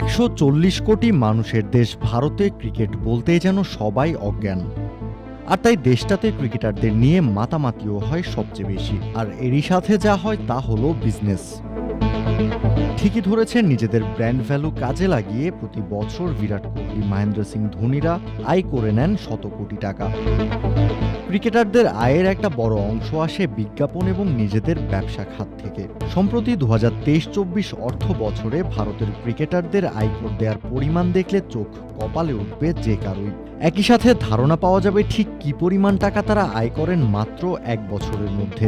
একশো চল্লিশ কোটি মানুষের দেশ ভারতে ক্রিকেট বলতে যেন সবাই অজ্ঞান। আর তাই দেশটাতে ক্রিকেটারদের নিয়ে মাতামাতিও হয় সবচেয়ে বেশি। আর এরই সাথে যা হয় তা হলো বিজনেস ঠিকই ধরেছেন, নিজেদের ব্র্যান্ড ভ্যালু কাজে লাগিয়ে প্রতি বছর বিরাট কোহলি, মহেন্দ্র সিং ধোনিরা আয় করে নেন শত কোটি টাকা। ক্রিকেটারদের আয়ের একটা বড় অংশ আসে বিজ্ঞাপন এবং নিজেদের ব্যবসা খাত থেকে। সম্প্রতি দু হাজার তেইশ চব্বিশ অর্থ বছরে ভারতের ক্রিকেটারদের আয়কর দেওয়ার পরিমাণ দেখলে চোখ কপালে উঠবে যে কারোই। একই সাথে ধারণা পাওয়া যাবে ঠিক কি পরিমাণ টাকা তারা আয় করেন মাত্র এক বছরের মধ্যে।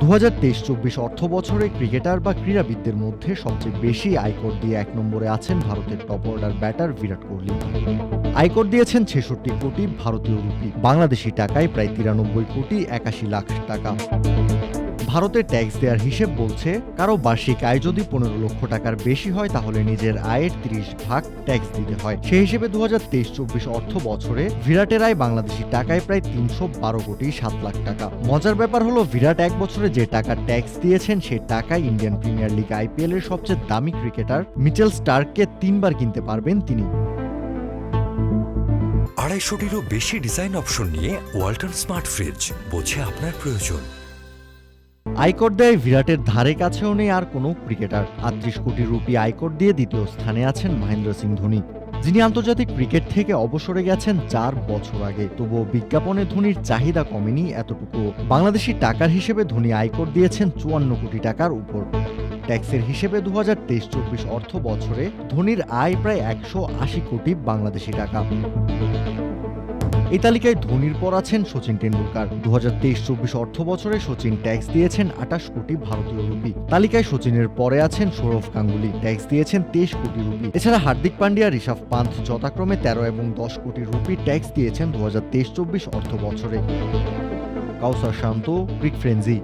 দু হাজার তেইশ চব্বিশ অর্থ বছরে ক্রিকেটার বা ক্রীড়াবিদদের মধ্যে সবচেয়ে বেশি আয়কর দিয়ে এক নম্বরে আছেন ভারতের top order batter Virat Kohli. আয়কর দিয়েছেন ছেষট্টি কোটি ভারতীয় রুপি। বাংলাদেশি টাকায় প্রায় তিরানব্বই কোটি একাশি লাখ টাকা। ভারতের ট্যাক্স দেওয়ার হিসেব বলছে, কারও বার্ষিক আয় যদি পনেরো লক্ষ টাকার বেশি হয়, তাহলে নিজের আয়ের তিরিশ ভাগ ট্যাক্স দিতে হয়। সেই হিসেবে দু হাজার তেইশ চব্বিশ অর্থ বছরে বিরাটের আয় বাংলাদেশি টাকায় প্রায় তিনশো বারো কোটি সাত লাখ টাকা। মজার ব্যাপার হলো বিরাট এক বছরে যে টাকা ট্যাক্স দিয়েছেন, সে টাকায় ইন্ডিয়ান প্রিমিয়ার লিগ আইপিএল এর সবচেয়ে দামি ক্রিকেটার মিচেল স্টার্ককে তিনবার কিনতে পারবেন তিনি। আড়াইশোটিরও বেশি ডিজাইন অপশন নিয়ে ওয়াল্টন স্মার্ট ফ্রিজ বোঝে আপনার প্রয়োজন। আয়কর দেয় বিরাটের ধারে কাছেও নেই আর কোনো ক্রিকেটার। আটত্রিশ কোটি রুপি আয়কর দিয়ে দ্বিতীয় স্থানে আছেন মহেন্দ্র সিং ধোনি, যিনি আন্তর্জাতিক ক্রিকেট থেকে অবসরে গেছেন চার বছর আগে। তবুও বিজ্ঞাপনে ধোনির চাহিদা কমেনি এতটুকু বাংলাদেশি টাকার হিসেবে ধোনি আয়কর দিয়েছেন চুয়ান্ন কোটি টাকার উপর। ট্যাক্সের হিসেবে দু হাজার তেইশ চব্বিশ অর্থ বছরে ধোনির আয় প্রায় একশো আশি কোটি বাংলাদেশি টাকা। এই তালিকায় ধোনির পর আছেন সচিন টেন্ডুলকার দু হাজার তেইশ চব্বিশ অর্থ বছরে সচিন ট্যাক্স দিয়েছেন আটাশ কোটি ভারতীয় রুপি। তালিকায় সচিনের পরে আছেন সৌরভ গাঙ্গুলি, ট্যাক্স দিয়েছেন তেইশ কোটি রুপি। এছাড়া হার্দিক পান্ডিয়া, ঋষভ পান্থ যথাক্রমে তেরো এবং দশ কোটি রুপি ট্যাক্স দিয়েছেন দু হাজার তেইশ চব্বিশ অর্থ বছরে। কাউসার শান্ত, ক্রিক ফ্রেন্জি